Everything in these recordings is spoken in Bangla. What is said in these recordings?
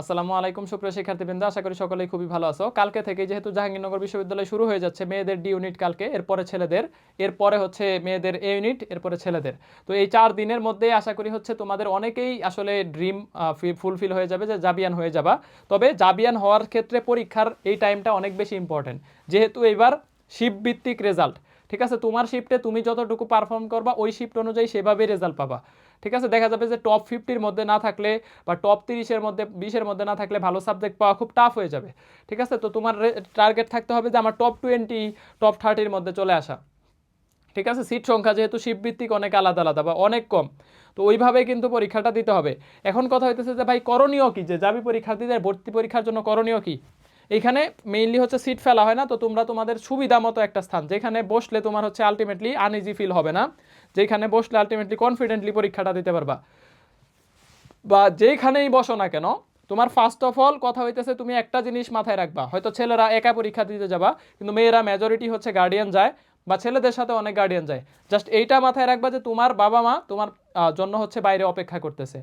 আসসালামু আলাইকুম, সুপ্রিয় শিক্ষার্থীবৃন্দ, আশা করি সকলেই খুবই ভালো আছো। কালকে থেকে যেহেতু জাহাঙ্গীরনগর বিশ্ববিদ্যালয় শুরু হয়ে যাচ্ছে মেয়েদের ডি ইউনিট কালকে, এরপরে ছেলেদের, এরপরে হচ্ছে মেয়েদের এ ইউনিট, এরপরে ছেলেদের। তো এই চার দিনের মধ্যে আশা করি হচ্ছে তোমাদের অনেকেই আসলে ড্রিম ফুলফিল হয়ে যাবে যে জাবিয়ান হয়ে যাবা। তবে জাবিয়ান হওয়ার ক্ষেত্রে পরীক্ষার এই টাইমটা অনেক বেশি ইম্পর্টেন্ট যেহেতু এবার শিফট ভিত্তিক রেজাল্ট ঠিক আছে? তোমার শিফটে তুমি যতটুকু পারফর্ম করবা, ওই শিফট অনুযায়ী সেভাবেই রেজাল্ট পাবা। ঠিক আছে? দেখা যাবে যে টপ ফিফটির মধ্যে না থাকলে বা টপ তিরিশের মধ্যে, বিশের মধ্যে না থাকলে ভালো সাবজেক্ট পাওয়া খুব টাফ হয়ে যাবে। ঠিক আছে? তো তোমার টার্গেট থাকতে হবে যে আমার টপ টোয়েন্টি টপ থার্টির মধ্যে চলে আসা। ঠিক আছে? সিট সংখ্যা যেহেতু শিবভিত্তিক অনেক আলাদা আলাদা বা অনেক কম, তো ওইভাবে কিন্তু পরীক্ষাটা দিতে হবে। এখন কথা হইতেছে যে ভাই করণীয় কি? যে যাবি পরীক্ষার্থীদের, ভর্তি পরীক্ষার জন্য করণীয় কি? এইখানে মেইনলি হচ্ছে সিট ফেলা হয় না, তো তোমরা তোমাদের সুবিধা মতো একটা স্থান, যেখানে বসলে তোমার হচ্ছে আলটিমেটলি আনইজি ফিল হবে না, যেখানে বসলে আলটিমেটলি কনফিডেন্টলি পরীক্ষাটা দিতে পারবা। বা যেইখানেই বসো না কেন, তোমার ফার্স্ট অফ অল কথা হইতেছে তুমি একটা জিনিস মাথায় রাখবা, হয়তো ছেলেরা একা পরীক্ষা দিতে যাবা, কিন্তু মেয়েরা মেজরিটি হচ্ছে গার্ডিয়ান যায়, বা ছেলেদের সাথে অনেক গার্ডিয়ান যায়। জাস্ট এইটা মাথায় রাখবা যে তোমার বাবা মা তোমার জন্য হচ্ছে বাইরে অপেক্ষা করতেছে।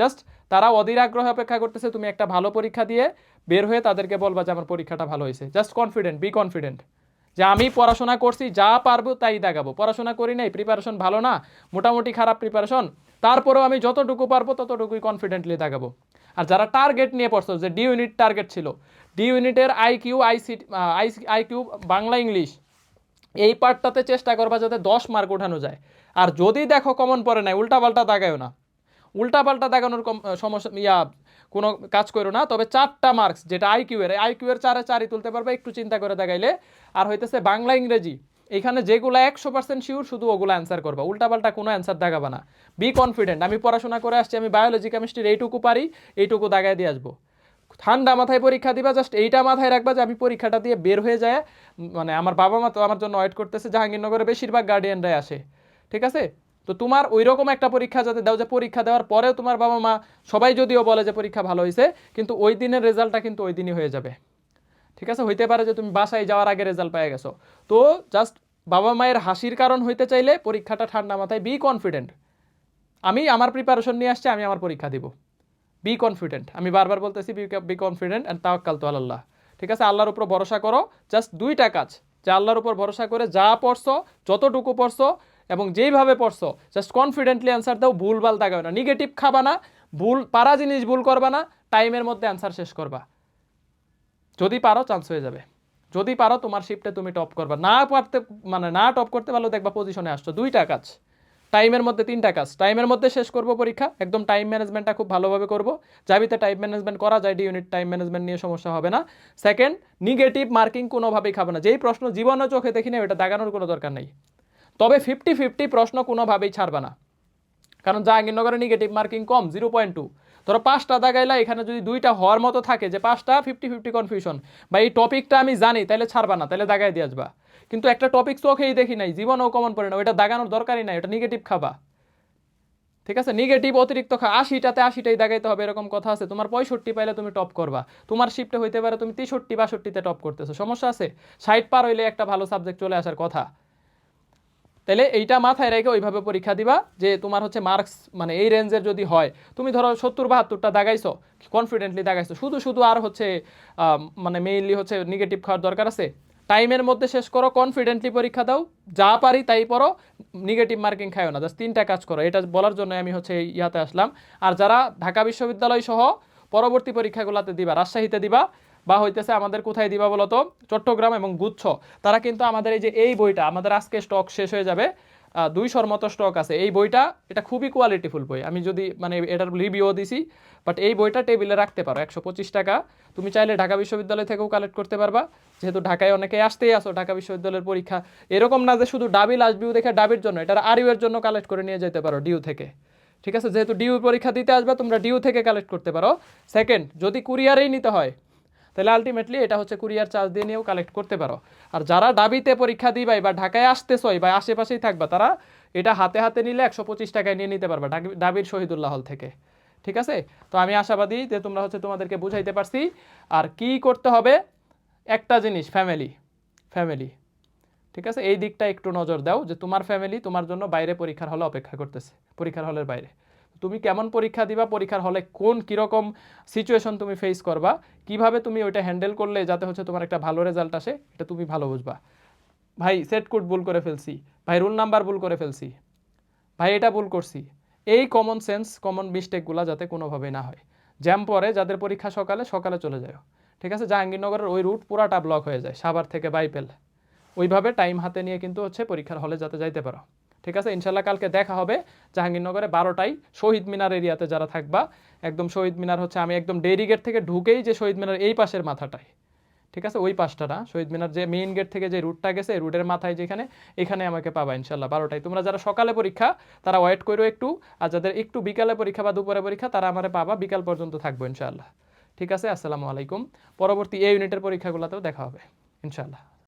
জাস্ট তারা অধীর আগ্রহে অপেক্ষা করতেছে, তুমি একটা ভালো পরীক্ষা দিয়ে বের হয়ে তাদেরকে বলবা যে আমার পরীক্ষাটা ভালো হয়েছে। জাস্ট কনফিডেন্ট বি কনফিডেন্ট যে আমি পড়াশোনা করছি, যা পারব তাই দেখাবো। পড়াশোনা করি নাই প্রিপারেশন ভালো না, মোটামুটি খারাপ প্রিপারেশন তারপরেও আমি যতটুকু পারব ততটুকুই কনফিডেন্টলি দেখাবো। আর যারা টার্গেট নিয়ে পড়ছো, যে ডি ইউনিট টার্গেট ছিল ডি ইউনিটের IQ IC IQ Bangla, English, এই পার্টটাতে চেষ্টা করবা যাতে দশ মার্ক ওঠানো যায়। আর যদি দেখো কমন পড়ে নাই, উল্টাপাল্টা দাগায়ও না। উল্টাপাল্টা দাগানোর কম- সমস্যা, ইয়া, কোনো কাজ করো না। তবে চারটা মার্কস যেটা আইকিউ এর আইকিউ এর চারে চারই তুলতে পারবে, একটু চিন্তা করে দেখাইলে। আর হইতেছে বাংলা ইংরেজি, এখানে যেগুলো একশো পার্সেন্ট শিওর শুধু ওগুলো অ্যান্সার করবা। উল্টাপাল্টা কোনো অ্যান্সার দাগাবা না। বি কনফিডেন্ট আমি পড়াশোনা করে আসছি, আমি বায়োলজি কেমিস্ট্রির এইটুকু পারি, এইটুকু দাগায় দিয়ে আসব। ঠান্ডা মাথায় পরীক্ষা দিবা জাস্ট এইটা মাথায় রাখবা যে আমি পরীক্ষাটা দিয়ে বের হয়ে যায় মানে আমার বাবা মা তো আমার জন্য ওয়েট করতেছে, জাহাঙ্গীরনগরে বেশিরভাগ গার্ডিয়ানরাই আসে। ঠিক আছে? তো তোমার ওই রকম একটা পরীক্ষা যাতে দাও যে পরীক্ষা দেওয়ার পরেও তোমার বাবা মা সবাই যদিও বলে যে পরীক্ষা ভালো হয়েছে কিন্তু ওই দিনের রেজাল্টটা কিন্তু ওই দিনই হয়ে যাবে। ঠিক আছে? হইতে পারে যে তুমি বাসায় যাওয়ার আগে রেজাল্ট পেয়ে গেছো। তো জাস্ট বাবা মায়ের হাসির কারণ হইতে চাইলে পরীক্ষাটা ঠান্ডা মাথায় বি কনফিডেন্ট আমি আমার প্রিপারেশন নিয়ে আসছি, আমি আমার পরীক্ষা দিব। বি কনফিডেন্ট আমি বারবার বলতেছি বি বি কনফিডেন্ট অ্যান্ড তাওয়াক্কাল তো আল্লাহ ঠিক আছে? আল্লাহর উপর ভরসা করো। জাস্ট দুইটা কাজ। যে আল্লাহর উপর ভরসা করে যা পড়ছো, যতটুকু পড়ছো এবং যেইভাবে পড়ছো জাস্ট কনফিডেন্টলি অ্যান্সার দাও, ভুল ভালো তাকাবে না। নেগেটিভ খাবা না, ভুল, পারা জিনিস ভুল করবা না টাইমের মধ্যে অ্যান্সার শেষ করবা। যদি পারো চান্স হয়ে যাবে। যদি পারো, তোমার শিফটে তুমি টপ করবা। না পারতে মানে না টপ করতে পারলেও দেখবা পজিশনে আসছো। দুইটা কাজ। টাইমের মধ্যে তিনটা কাজ। টাইমের মধ্যে শেষ করব পরীক্ষা। একদম টাইম ম্যানেজমেন্টটা খুব ভালোভাবে করব। যাবিতে টাইম ম্যানেজমেন্ট করা যায় ডি ইউনিট টাইম ম্যানেজমেন্ট নিয়ে সমস্যা হবে না। সেকেন্ড নেগেটিভ মার্কিং কোনোভাবেই খাবে না। যেই প্রশ্ন জীবনে চোখে দেখি না ওটা দাগানোর কোনো দরকার নেই। তবে ফিফটি ফিফটি প্রশ্ন কোনোভাবেই ছাড়বে না। কারণ জাহাঙ্গীরনগরে নেগেটিভ মার্কিং কম জিরো পয়েন্ট টু ধরো পাঁচটা দাগাইলা, এখানে যদি দুইটা হওয়ার মতো থাকে যে পাঁচটা ফিফটি ফিফটি কনফিউশন বা এই টপিকটা আমি জানি তাহলে ছাড়বা না তাহলে দাগাই দিয়ে আসবা। কিন্তু একটা টপিক চোখেই দেখি নাই, জীবনেও কমন পড়ে না ওটা দাগানোর দরকারই নাই এটা নেগেটিভ খাবা। ঠিক আছে? নেগেটিভ অতিরিক্ত খা, আশিটাতে আশিটাই দাগাইতে হবে, এরকম কথা আছে। তোমার পঁয়ষট্টি পাইলে তুমি টপ করবা। তোমার শিফটে হইতে পারে তুমি তেষট্টি, বাষট্টিতে টপ করতেছো। সমস্যা আছে? ষাট পার হইলে একটা ভালো সাবজেক্ট চলে আসার কথা। তাহলে এইটা মাথায় রেখে ওইভাবে পরীক্ষা দিবা যে তোমার হচ্ছে মার্কস মানে এই রেঞ্জের যদি হয়, তুমি ধরো সত্তর, বাহাত্তরটা দাগাইছো কনফিডেন্টলি দাগাইছো, শুধু শুধু আর হচ্ছে মানে মেইনলি হচ্ছে নেগেটিভ খাওয়ার দরকার আছে। টাইমের মধ্যে শেষ করো কনফিডেন্টলি পরীক্ষা দাও, যা পারি তাই পড়ো নেগেটিভ মার্কিং খায়ও না জাস্ট তিনটা কাজ করো, এটা বলার জন্য আমি হচ্ছে ইয়াতে আসলাম। আর যারা ঢাকা বিশ্ববিদ্যালয় সহ পরবর্তী পরীক্ষাগুলোতে দিবা, রাজশাহীতে দিবা বা হইতেছে আমাদের কোথায় দিবা বলতো? চট্টগ্রাম এবং গুচ্ছ। তারা কিন্তু আমাদের এই যে এই বইটা, আমাদের আজকে স্টক শেষ হয়ে যাবে দুইশোর মতো স্টক আছে। এই বইটা, এটা খুবই কোয়ালিটিফুল বই। আমি যদি মানে এটার রিভিউ দিছি বাট এই বইটা টেবিলে রাখতে পারো, একশো পঁচিশ টাকা। তুমি চাইলে ঢাকা বিশ্ববিদ্যালয় থেকেও কালেক্ট করতে পারবা। যেহেতু ঢাকায় অনেকে আসতেই আসো, ঢাকা বিশ্ববিদ্যালয়ের পরীক্ষা। এরকম না যে শুধু ডাবি লাস্ট ভিউ দেখে ডাবির জন্য, এটা আরিউয়ের জন্য কালেক্ট করে নিয়ে যেতে পারো ডিউ থেকে। ঠিক আছে? যেহেতু ডিউ পরীক্ষা দিতে আসবে, তোমরা ডিউ থেকে কালেক্ট করতে পারো। সেকেন্ড যদি কুরিয়ারেই নিতে হয় তাহলে আলটিমেটলি এটা হচ্ছে কুরিয়ার চার্জ দিয়ে নিয়েও কালেক্ট করতে পারো। আর যারা ডাবিতে পরীক্ষা দিবাই বা ঢাকায় আসতেছই বা আশেপাশেই থাকবা, তারা এটা হাতে হাতে নিলে একশো পঁচিশ টাকায় নিয়ে নিতে পারবা ডাবি- ডাবির শহীদুল্লাহ হল থেকে। ঠিক আছে? তো আমি আশাবাদী যে তোমরা হচ্ছে তোমাদেরকে বুঝাইতে পারছি। আর কি করতে হবে? একটা জিনিস ফ্যামিলি ফ্যামিলি ঠিক আছে? এই দিকটা একটু নজর দাও যে তোমার ফ্যামিলি তোমার জন্য বাইরে পরীক্ষার হলে অপেক্ষা করতেছে, পরীক্ষার হলের বাইরে। তুমি কেমন পরীক্ষা দিবা, পরীক্ষার হলে কোন কীরকম সিচুয়েশন তুমি ফেস করবা, কীভাবে তুমি ওইটা হ্যান্ডেল করলে যাতে হচ্ছে তোমার একটা ভালো রেজাল্ট আসে, এটা তুমি ভালো বুঝবা। ভাই সেট কোড ভুল করে ফেলছি। ভাই রুল নাম্বার ভুল করে ফেলছি। ভাই, এটা ভুল করছি। এই কমন সেন্স কমন মিস্টেকগুলো যাতে কোনোভাবে না হয়। জ্যাম পরে, যাদের পরীক্ষা সকালে সকালে চলে যায় ঠিক আছে? জাহাঙ্গীরনগরের ওই রুট পুরাটা ব্লক হয়ে যায়, সাভার থেকে বাইপেল ওইভাবে টাইম হাতে নিয়ে কিন্তু হচ্ছে পরীক্ষার হলে যাতে যাইতে পারো। ঠিক আছে? ইনশাল্লাহ কালকে দেখা হবে। জাহাঙ্গীরনগরে বারোটায় শহীদ মিনার এরিয়াতে যারা থাকবা, একদম শহীদ মিনার হচ্ছে আমি একদম ডেরি গেট থেকে ঢুকেই যে শহীদ মিনার এই পাশের মাথাটায়। ঠিক আছে? ওই পাশটা না। শহীদ মিনার যে মেইন গেট থেকে যে রুটটা গেছে রুটের মাথায় যেখানে, এখানে আমাকে পাবা ইনশাল্লাহ বারোটায়। তোমরা যারা সকালে পরীক্ষা, তারা ওয়েট করো একটু। আর যাদের একটু বিকালে পরীক্ষা বা দুপুরে পরীক্ষা, তারা আমার পাবা। বিকাল পর্যন্ত থাকব ইনশাল্লাহ ঠিক আছে? আসসালামু আলাইকুম। পরবর্তী এই ইউনিটের পরীক্ষাগুলোতেও দেখা হবে ইনশাল্লাহ